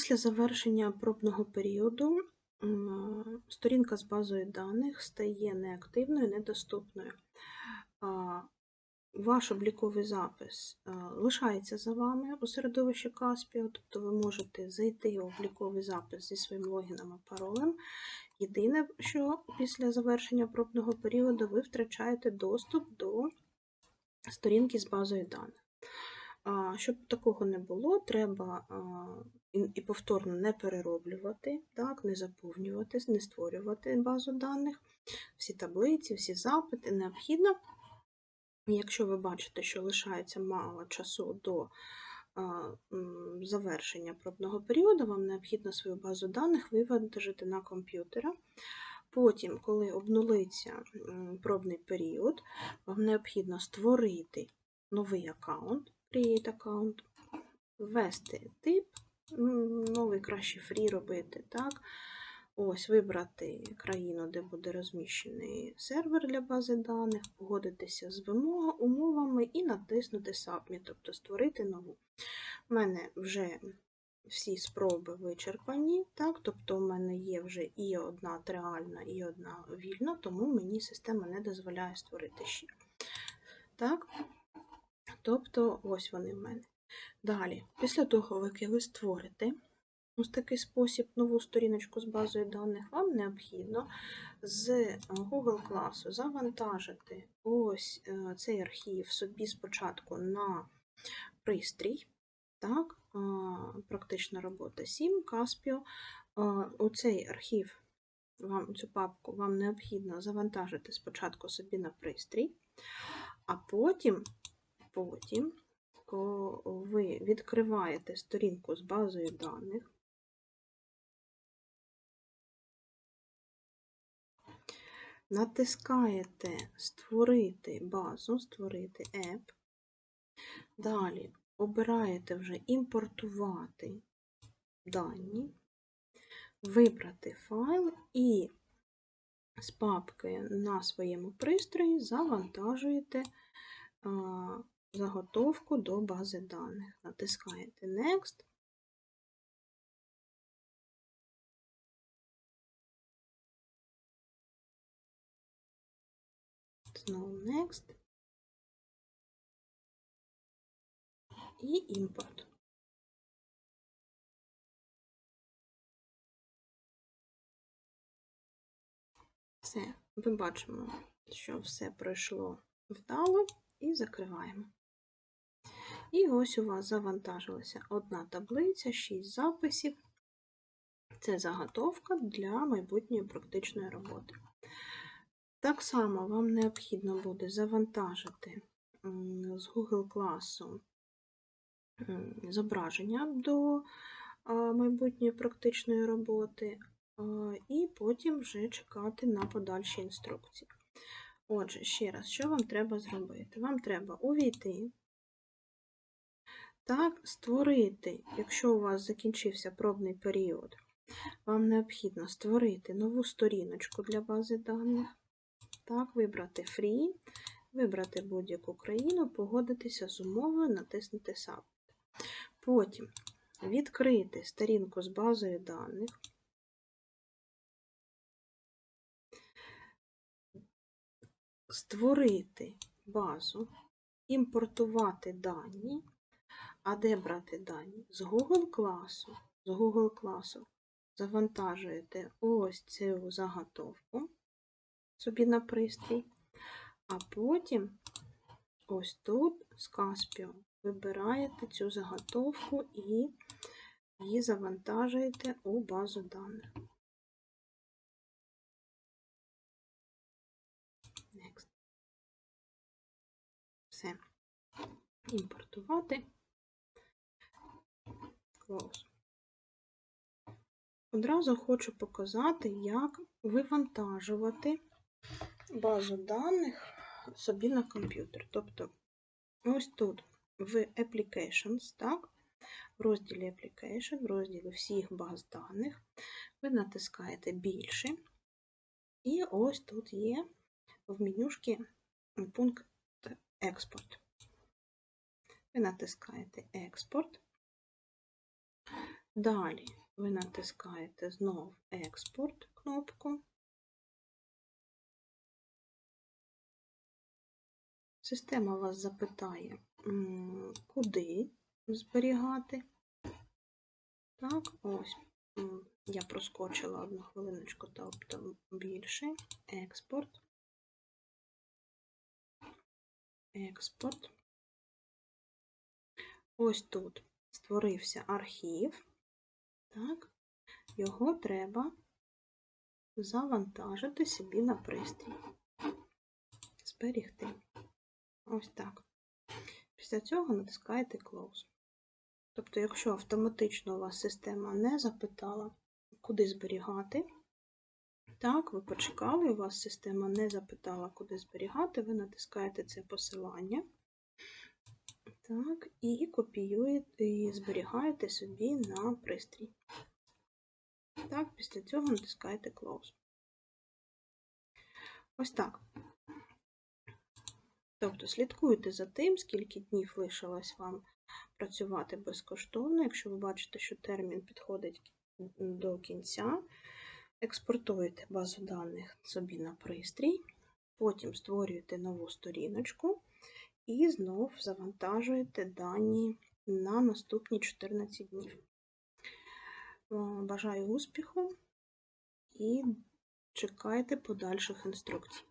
Після завершення пробного періоду сторінка з базою даних стає неактивною, недоступною. Ваш обліковий запис лишається за вами у середовищі Caspio, тобто ви можете зайти в обліковий запис зі своїм логіном і паролем. Єдине, що після завершення пробного періоду ви втрачаєте доступ до сторінки з базою даних. Щоб такого не було, треба і повторно не перероблювати, так, не заповнювати, не створювати базу даних, всі таблиці, всі запити необхідно. Якщо ви бачите, що лишається мало часу до завершення пробного періоду, вам необхідно свою базу даних вивантажити на комп'ютера. Потім, коли обнулиться пробний період, вам необхідно створити новий аккаунт, create аккаунт, ввести тип, новий краще фрі робити, так? Ось, вибрати країну, де буде розміщений сервер для бази даних, погодитися з умовами і натиснути Submit, тобто створити нову. У мене вже всі спроби вичерпані, так? тобто у мене є вже і одна реальна, і одна вільна, тому мені система не дозволяє створити ще. Так? Тобто, ось вони в мене. Далі, після того, як ви створите ось такий спосіб нову сторіночку з базою даних, вам необхідно з Google класу завантажити ось е, цей архів собі спочатку на пристрій. Так, практична робота 7, Caspio. Оцей архів, вам, цю папку вам необхідно завантажити спочатку собі на пристрій, а потім, потім ви відкриваєте сторінку з базою даних, натискаєте Створити базу, створити app, далі обираєте вже імпортувати дані, вибрати файл і з папки на своєму пристрої завантажуєте заготовку до бази даних. Натискаєте Next. Знову Next. І імпорт. Все, ми бачимо, що все пройшло вдало і закриваємо. І ось у вас завантажилася одна таблиця, 6 записів. Це заготовка для майбутньої практичної роботи. Так само вам необхідно буде завантажити з Google класу зображення до майбутньої практичної роботи, і потім вже чекати на подальші інструкції. Отже, ще раз, що вам треба зробити? Вам треба увійти так, створити, якщо у вас закінчився пробний період, вам необхідно створити нову сторіночку для бази даних. Так, вибрати Free, вибрати будь-яку країну, погодитися з умовою, натиснути Submit. Потім відкрити сторінку з базою даних. Створити базу, імпортувати дані. А де брати дані? З Google класу. З Google класу завантажуєте ось цю заготовку собі на пристрій, а потім ось тут з Caspio вибираєте цю заготовку і її завантажуєте у базу даних. Next. Все. Імпортувати. Close. Одразу хочу показати, як вивантажувати базу даних собі на комп'ютер. Тобто, ось тут в Applications, так, в розділі Application, в розділі всіх баз даних, ви натискаєте більше, і ось тут є в менюшки пункт експорт. Ви натискаєте експорт. Далі ви натискаєте знов експорт кнопку. Система вас запитає, куди зберігати. Так, ось. Я проскочила одну хвилиночку, тобто більше. Експорт. Експорт. Ось тут створився архів. Так, його треба завантажити собі на пристрій. Зберігти. Ось так. Після цього натискаєте Close. Тобто, якщо автоматично у вас система не запитала, куди зберігати, так, ви почекали, у вас система не запитала, куди зберігати, ви натискаєте це посилання. Так, і копіюєте і зберігаєте собі на пристрій. Так, після цього натискаєте Close. Ось так. Тобто слідкуйте за тим, скільки днів лишилось вам працювати безкоштовно. Якщо ви бачите, що термін підходить до кінця, експортуєте базу даних собі на пристрій, потім створюєте нову сторіночку і знов завантажуєте дані на наступні 14 днів. Бажаю успіху і чекайте подальших інструкцій.